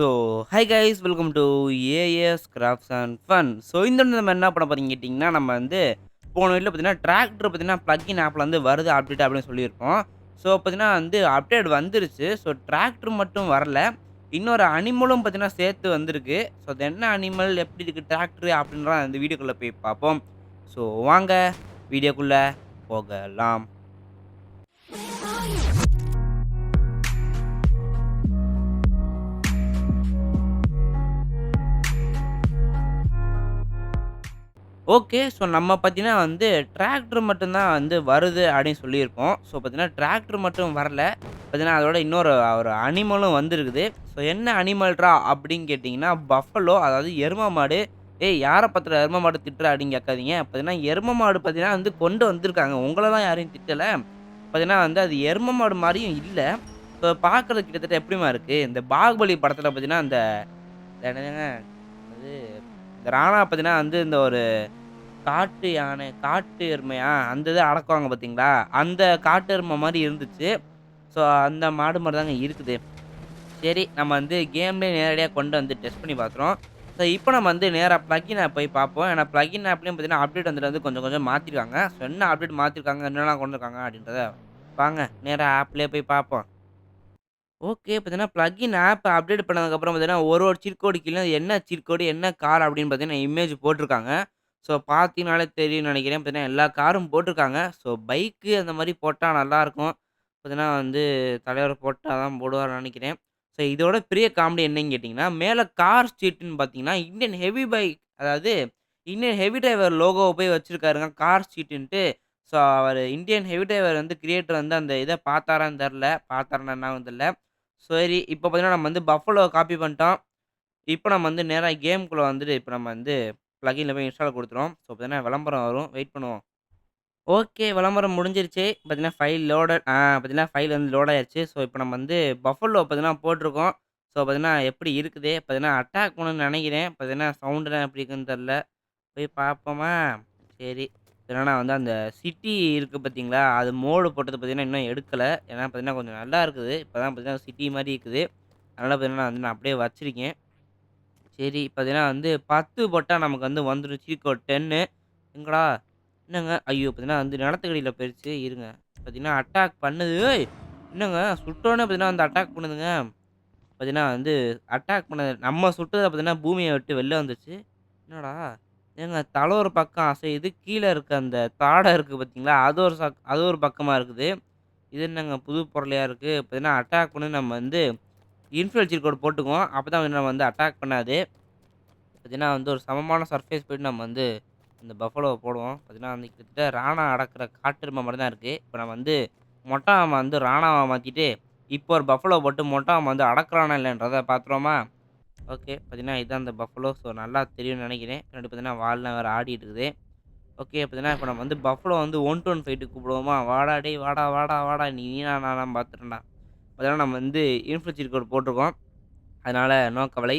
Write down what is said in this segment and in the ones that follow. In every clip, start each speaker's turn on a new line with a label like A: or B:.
A: So hi guys welcome to AS crafts and fun so இந்த நம்ம என்ன பண்ண போகிறீங்க கேட்டிங்கன்னா நம்ம வந்து போன வீட்டில் பார்த்தீங்கன்னா டிராக்டர் பார்த்தீங்கன்னா ப்ளக்இன் ஆப்பில் வந்து வருது அப்டேட் அப்படின்னு சொல்லியிருக்கோம். ஸோ பார்த்தீங்கன்னா வந்து அப்டேட் வந்துருச்சு. ஸோ டிராக்டர் மட்டும் வரல. இன்னொரு அனிமலும் பார்த்தீங்கன்னா சேர்த்து வந்திருக்கு. ஸோ அது என்ன அனிமல் எப்படி இருக்குது டிராக்டர் அப்படின்ற அந்த வீடியோக்குள்ளே போய் பார்ப்போம். ஸோ வாங்க வீடியோக்குள்ளே போகலாம். ஓகே ஸோ நம்ம பார்த்தீங்கன்னா வந்து டிராக்டர் மட்டும்தான் வந்து வருது அப்படின்னு சொல்லியிருக்கோம். ஸோ பார்த்தீங்கன்னா டிராக்டர் மட்டும் வரல. பார்த்தீங்கன்னா அதோட இன்னொரு ஒரு அனிமலும் வந்திருக்குது. ஸோ என்ன அனிமல்ரா அப்படின்னு கேட்டிங்கன்னா பஃபலோ அதாவது எரும மாடு. ஏய் யாரை பத்திர எரும மாடு திட்டுற அப்படின்னு கேட்காதீங்க. பார்த்தீங்கன்னா எரும மாடு பார்த்தீங்கன்னா வந்து கொண்டு வந்திருக்காங்க. உங்களை தான் யாரையும் திட்டலை. பார்த்தீங்கன்னா வந்து அது எரும மாடு மாதிரியும் இல்லை. ஸோ பார்க்குறது கிட்டத்தட்ட எப்படிமா இருக்குது இந்த பாகுபலி படத்தில் பார்த்தீங்கன்னா அந்த என்னதுங்க அது இந்த ராணா பார்த்தீங்கன்னா வந்து இந்த ஒரு காட்டு யானை காட்டு எருமையா அந்த இதை அடக்குவாங்க பார்த்தீங்களா? அந்த காட்டு எருமை மாதிரி இருந்துச்சு. ஸோ அந்த மாடு மாதிரி தாங்க இருக்குது. சரி நம்ம வந்து கேம்லேயே நேரடியாக கொண்டு வந்து டெஸ்ட் பண்ணி பார்த்துறோம் ஸோ இப்போ நம்ம வந்து நேராக ப்ளகின் ஆப் போய் பார்ப்போம். ஏன்னா ப்ளகின் ஆப்லேயும் பார்த்தீங்கன்னா அப்டேட் வந்துட்டு வந்து கொஞ்சம் கொஞ்சம் மாற்றிருக்காங்க ஸோ என்ன அப்டேட் மாற்றிருக்காங்க என்னென்ன கொண்டு இருக்காங்க அப்படின்றத வாங்க நேராக ஆப்லேயே போய் பார்ப்போம். ஓகே பார்த்தீங்கன்னா ப்ளகின் ஆப் அப்டேட் பண்ணதுக்கப்புறம் பார்த்தீங்கன்னா ஒரு ஒரு சிற்கோடு கீழே என்ன சிற்கோடு என்ன கார் அப்படின்னு பார்த்தீங்கன்னா இமேஜ் போட்டிருக்காங்க. ஸோ பார்த்தீங்கனாலே தெரியும்னு நினைக்கிறேன். பார்த்தீங்கன்னா எல்லா காரும் போட்டிருக்காங்க. ஸோ பைக்கு அந்த மாதிரி போட்டால் நல்லாயிருக்கும். பார்த்தீங்கன்னா வந்து தலைவர் போட்டால் தான் போடுவார்னு நினைக்கிறேன். ஸோ இதோட பெரிய காமெடி என்னன்னு கேட்டிங்கன்னா மேலே கார் சீட்டுன்னு பார்த்தீங்கன்னா இந்தியன் ஹெவி பைக் அதாவது இந்தியன் ஹெவி டிரைவர் லோகோவை போய் வச்சுருக்காருங்க கார் ஸ்ட்ரீட்டுன்ட்டு ஸோ அவர் இந்தியன் ஹெவி டிரைவர் வந்து கிரியேட்டர் வந்து அந்த இதை பார்த்தாரான்னு தெரில. பார்த்தாரான்னு என்ன தெரில. சரி இப்போ பார்த்தீங்கன்னா நம்ம வந்து பஃபலோ காப்பி பண்ணிட்டோம். இப்போ நம்ம வந்து நேராக கேம்குள்ளே வந்துட்டு இப்போ நம்ம வந்து ப்ளகின்ல போய் இன்ஸ்டால் கொடுத்துருவோம் ஸோ பார்த்தீங்கன்னா விளம்பரம் வரும். வெயிட் பண்ணுவோம். ஓகே விளம்பரம் முடிஞ்சிருச்சு. பார்த்தீங்கன்னா ஃபைல் லோடட் ஆ பார்த்தீங்கன்னா ஃபைல் வந்து லோட் ஆயிடுச்சு ஸோ இப்போ நம்ம வந்து பஃபலோ பார்த்தீங்கன்னா போட்டிருக்கோம். ஸோ பார்த்தீங்கன்னா எப்படி இருக்குது? பார்த்தீங்கன்னா அட்டாக் பண்ணணும்னு நினைக்கிறேன். பார்த்தீங்கன்னா சவுண்டுலாம் எப்படி இருக்குன்னு தெரில போய் பார்ப்போமா. சரி. என்னென்னா வந்து அந்த சிட்டி இருக்குது பார்த்தீங்களா அது மோடு போட்டது பார்த்தீங்கன்னா இன்னும் எடுக்கலை. ஏன்னா பார்த்தீங்கன்னா கொஞ்சம் நல்லா இருக்குது. இப்போ தான் பார்த்தீங்கன்னா சிட்டி மாதிரி இருக்குது. அதனால் பார்த்தீங்கன்னா வந்து நான் அப்படியே வச்சுருக்கேன். சரி பார்த்தீங்கன்னா வந்து பத்து போட்டால் நமக்கு வந்து வந்துடும் சீக்கோ டென்னு. எங்கடா? என்னங்க? ஐயோ பார்த்தீங்கன்னா வந்து நிலத்துக்கடியில் போயிடுச்சு இருங்க. பார்த்தீங்கன்னா அட்டாக் பண்ணுது. ஏய், என்னங்க? சுட்டோன்னே பார்த்தீங்கன்னா வந்து அட்டாக் பண்ணுதுங்க. பார்த்தீங்கன்னா வந்து அட்டாக் பண்ணது நம்ம சுட்டதை பார்த்தீங்கன்னா பூமியை விட்டு வெளில வந்துச்சு என்னடா? ஏங்க தலை ஒரு பக்கம் அசையுது. கீழே இருக்க அந்த தாடை இருக்குது பார்த்தீங்களா அது ஒரு சக் அது ஒரு பக்கமாக இருக்குது. இது என்னங்க? புது பொருளையாக இருக்குது பார்த்தீங்கன்னா அட்டாக் பண்ணி நம்ம வந்து இன்ஃபியல் கோட் போட்டுக்குவோம். அப்போ தான் நம்ம வந்து அட்டாக் பண்ணாது. பார்த்தீங்கன்னா வந்து ஒரு சமமான சர்ஃபேஸ் போயிட்டு நம்ம வந்து இந்த பஃபலோவை போடுவோம். பார்த்தீங்கன்னா வந்து கிட்டத்தட்ட ராணா அடக்கிற காட்டுரிமை மாதிரி தான் இருக்குது இப்போ நம்ம வந்து மொட்டாவை வந்து ராணாவை மாற்றிட்டு இப்போ ஒரு பஃபலோ போட்டு மொட்டாவை வந்து அடக்குறானா இல்லைன்றதை பார்த்துருவோமா ஓகே பார்த்தீங்கன்னா இதுதான் அந்த பஃபலோ ஸோ நல்லா தெரியும்னு நினைக்கிறேன். பின்னாடி பார்த்தீங்கன்னா வால்லாம் வேறு ஆடிட்டு இருக்குது. ஓகே பார்த்தீங்கன்னா இப்போ நம்ம வந்து பஃபலோ வந்து ஒன் டு ஒன் ஃபைட்டு கூப்பிடுவோமா? வாடா டே வாடா வாடா வாடா. நீ நீனா நான் பார்த்துட்டேன்டா பார்த்தீங்கன்னா நம்ம வந்து இன்ஃப்ளூச்சிர் கோட் போட்டிருக்கோம். அதனால் நோ கவலை.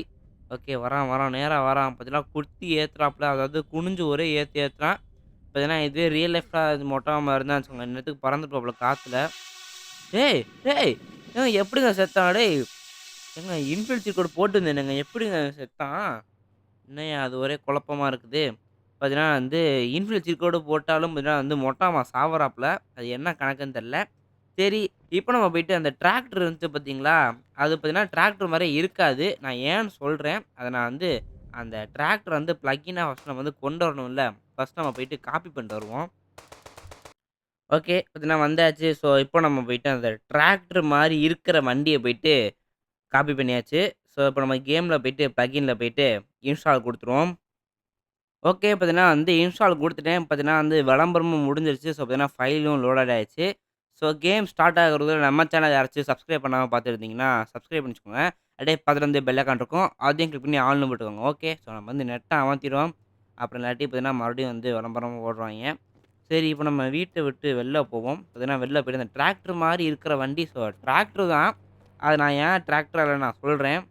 A: ஓகே வரான் வரான் நேராக வரான். பார்த்தீங்கன்னா குத்தி ஏற்றுறாப்புல அதாவது குனிஞ்சு ஒரே ஏற்றி ஏற்றுறான் பார்த்தீங்கன்னா இதுவே ரியல் லைஃப்பில் இது மொட்டமாக இருந்தால் வச்சுக்கோங்க இன்னத்துக்கு பறந்துட்டு காற்றுல டேய் டேய் ஏங்க எப்படிங்க செத்தான்? டேய் ஏங்க இன்ஃபில்சி கோட் போட்டுருந்தேனுங்க. எப்படிங்க செத்தான்? என்னையா அது ஒரே குழப்பமாக இருக்குது. பார்த்தீங்கன்னா வந்து இன்ஃபில்சி கோடு போட்டாலும் பார்த்தீங்கன்னா வந்து மொட்டாமா சாவறாப்புல. அது என்ன கணக்குன்னு தெரில சரி இப்போ நம்ம போயிட்டு அந்த டிராக்டர் இருந்துச்சு பார்த்தீங்களா அது பார்த்தீங்கன்னா டிராக்டர் மாதிரி இருக்காது. நான் ஏன்னு சொல்கிறேன் அதை நான் வந்து அந்த டிராக்டர் வந்து ப்ளக்கினாக ஃபஸ்ட் நம்ம வந்து கொண்டு வரணும்ல. ஃபஸ்ட் நம்ம போயிட்டு காப்பி பண்ணிட்டு வருவோம். ஓகே பார்த்தீங்கன்னா வந்தாச்சு. ஸோ இப்போ நம்ம போயிட்டு அந்த டிராக்டர் மாதிரி இருக்கிற வண்டியை போயிட்டு காப்பி பண்ணியாச்சு. ஸோ இப்போ நம்ம கேமில் போயிட்டு ப்ளகின்ல போயிட்டு இன்ஸ்டால் கொடுத்துருவோம். ஓகே பார்த்தீங்கன்னா வந்து இன்ஸ்டால் கொடுத்துட்டேன். பார்த்தீங்கன்னா வந்து விளம்பரமும் முடிஞ்சிருச்சு. ஸோ பார்த்தீங்கன்னா ஃபைலும் லோடட் ஆயிடுச்சு. ஸோ கேம் ஸ்டார்ட் ஆகிறது நம்ம சேனல் யாராச்சும் சப்ஸ்கிரைப் பண்ணாமல் பார்த்துருந்தீங்கன்னா சப்ஸ்கிரைப் பண்ணிச்சுக்கோங்க. அப்படியே பக்கத்துல வந்து பெல் அக்கௌண்ட் இருக்கும். அதையும் கிளிக் பண்ணி ஆள்னு போட்டுக்கோங்க. ஓகே ஸோ நம்ம வந்து நெட்டாக அமர்த்திடுவோம். அப்புறம் இல்லாட்டி பார்த்தீங்கன்னா மறுபடியும் வந்து விளம்பரம் ஓடுறாங்க சரி இப்போ நம்ம வீட்டை விட்டு வெளில போவோம். பார்த்தீங்கன்னா வெளில போய்ட்டு அந்த டிராக்டர் மாதிரி இருக்கிற வண்டி ஸோ டிராக்டர் தான். அது நான் ஏன் டிராக்டர் நான் சொல்கிறேன்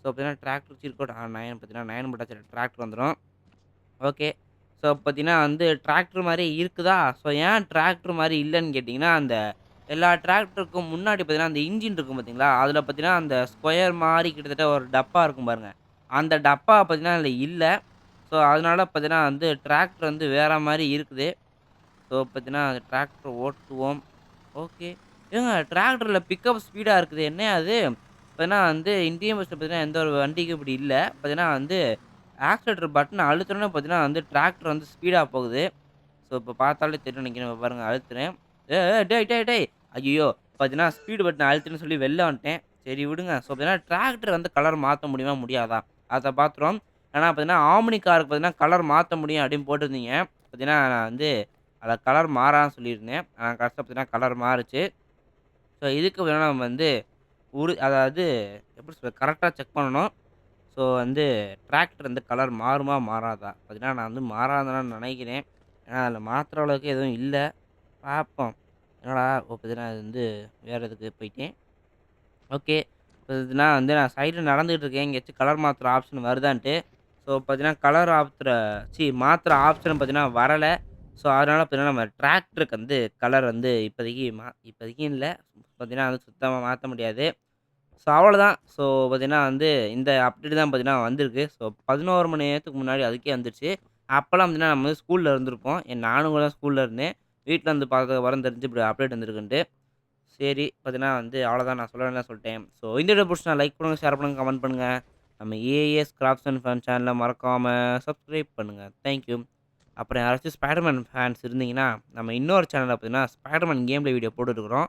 A: ஸோ பார்த்தீங்கன்னா டிராக்டர் சீர்கோட் நயன் பார்த்தீங்கன்னா நயன் போட்டாச்சு. டிராக்டர் வந்துடும் ஓகே ஸோ பார்த்தீங்கன்னா வந்து டிராக்டர் மாதிரி இருக்குதா ஸோ ஏன் டிராக்டர் மாதிரி இல்லைன்னு கேட்டிங்கன்னா அந்த எல்லா டிராக்டருக்கும் முன்னாடி பார்த்தீங்கன்னா, அந்த இன்ஜின் இருக்கும் பார்த்தீங்களா, அதில் பார்த்தீங்கன்னா, அந்த ஸ்கொயர் மாதிரி கிட்டத்தட்ட ஒரு டப்பா இருக்கும் பாருங்கள் அந்த டப்பா பார்த்தீங்கன்னா, அதில் இல்லை ஸோ, அதனால பார்த்தீங்கன்னா வந்து டிராக்டர் வந்து வேறு மாதிரி இருக்குது. ஸோ, பார்த்தீங்கன்னா, அந்த டிராக்டர் ஓட்டுவோம். ஓகே. ஏங்க டிராக்டரில் பிக்கப் ஸ்பீடாக இருக்குது. என்ன அது? பார்த்தீங்கன்னா வந்து இந்தியன் பஸ்ஸில் பார்த்தீங்கன்னா, எந்த ஒரு வண்டிக்கும் இப்படி இல்லை பார்த்தீங்கன்னா வந்து ஆக்ஸிலேட்டர் பட்டனை அழுத்துனோனே பார்த்தீங்கன்னா வந்து டிராக்டர் வந்து ஸ்பீடாக போகுது. ஸோ, இப்போ பார்த்தாலே தெரியும் நினைக்கிறேன் பாருங்கள் அழுத்துறேன். ஏ டே டேய் டே ஐயோ பார்த்தீங்கன்னா ஸ்பீடு பட்டனை அழுத்துன்னு சொல்லி வெளில வந்துட்டேன். சரி விடுங்க. ஸோ, பார்த்தீங்கன்னா டிராக்டர் வந்து கலர் மாற்ற முடியுமா? முடியாதா? அதை பார்த்துருவோம். ஏன்னா பார்த்தீங்கன்னா, ஆம்னி காருக்கு பார்த்தீங்கன்னா கலர் மாற்ற முடியும் அப்படின்னு போட்டிருந்தீங்க. பார்த்தீங்கன்னா, நான் வந்து அதை கலர் மாறான்னு சொல்லியிருந்தேன். ஆனால் கடைசில பார்த்தீங்கன்னா கலர் மாறுச்சு. ஸோ, இதுக்கு வேணால் நம்ம வந்து உரு அதாவது எப்படி சொல்ல கரெக்டாக செக் பண்ணணும். ஸோ, வந்து டிராக்டர் வந்து கலர் மாறுமா? மாறாதா? பார்த்தீங்கன்னா, நான் வந்து மாறாதுன்னு நினைக்கிறேன் ஏன்னா, அதில் மாத்துற அளவுக்கு எதுவும் இல்லை பார்ப்போம். என்னடா! இப்போ பார்த்தீங்கன்னா, அது வந்து வேறு இதுக்கு போயிட்டேன். ஓகே. பார்த்தீங்கன்னா வந்து நான் சைடில் நடந்துகிட்டு இருக்கேன். எங்கேயாச்சும் கலர் மாத்துற ஆப்ஷன் வருதான்ட்டு. ஸோ, பார்த்தீங்கன்னா, கலர் ஆத்துற சி மாத்துற ஆப்ஷன் பார்த்தீங்கன்னா வரலை ஸோ, அதனால பார்த்தீங்கன்னா, நம்ம டிராக்டருக்கு வந்து கலர் வந்து இப்போதைக்கு மா இப்போதைக்கு இல்லை பார்த்தீங்கன்னா, வந்து சுத்தமாக மாற்ற முடியாது. ஸோ, அவ்வளோதான். ஸோ, பார்த்தீங்கன்னா வந்து இந்த அப்டேட் தான் பார்த்தீங்கன்னா வந்திருக்கு. ஸோ, 11 மணி நேரத்துக்கு முன்னாடி அதுக்கே வந்துருச்சு. அப்போல்லாம் பார்த்தீங்கன்னா, நம்ம வந்து ஸ்கூலில் இருந்திருப்போம். என் நானும் கூட ஸ்கூலில் இருந்தேன். வீட்டில் வந்து பார்த்ததுக்கப்புறம் தெரிஞ்சு இப்படி அப்டேட் வந்திருக்குன்ட்டு. சரி, பார்த்தீங்கன்னா வந்து அவ்வளோதான் நான் சொல்ல சொல்லிட்டேன். ஸோ, இந்த வீடியோ புடிச்சுருந்தா லைக் பண்ணுங்கள் ஷேர் பண்ணுங்க, கமெண்ட் பண்ணுங்கள் நம்ம ஏஎஸ் கிராஃப்ட்ஸ் அண்ட் ஃபேன் சேனலை மறக்காமல் சப்ஸ்கிரைப் பண்ணுங்கள் தேங்க் யூ. அப்புறம் யாராச்சும் ஸ்பைடர்மேன் ஃபேன்ஸ் இருந்தீங்கன்னா, நம்ம இன்னொரு சேனலில் பார்த்தீங்கன்னா, ஸ்பைடர்மேன் கேமில் வீடியோ போட்டுருக்குறோம்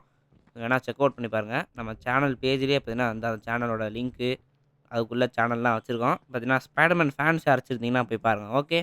A: வேணால் செக் அவுட் பண்ணி பாருங்கள் நம்ம சேனல் பேஜ்லேயே பார்த்தீங்கன்னா, அந்த சேனலோட லிங்க்கு அதுக்குள்ளே சேனல்லாம் வச்சுருக்கோம். பார்த்தீங்கன்னா, ஸ்பைடர்மேன் ஃபேன்ஸ் அரைச்சிருந்தீங்கன்னா போய் பாருங்கள் ஓகே.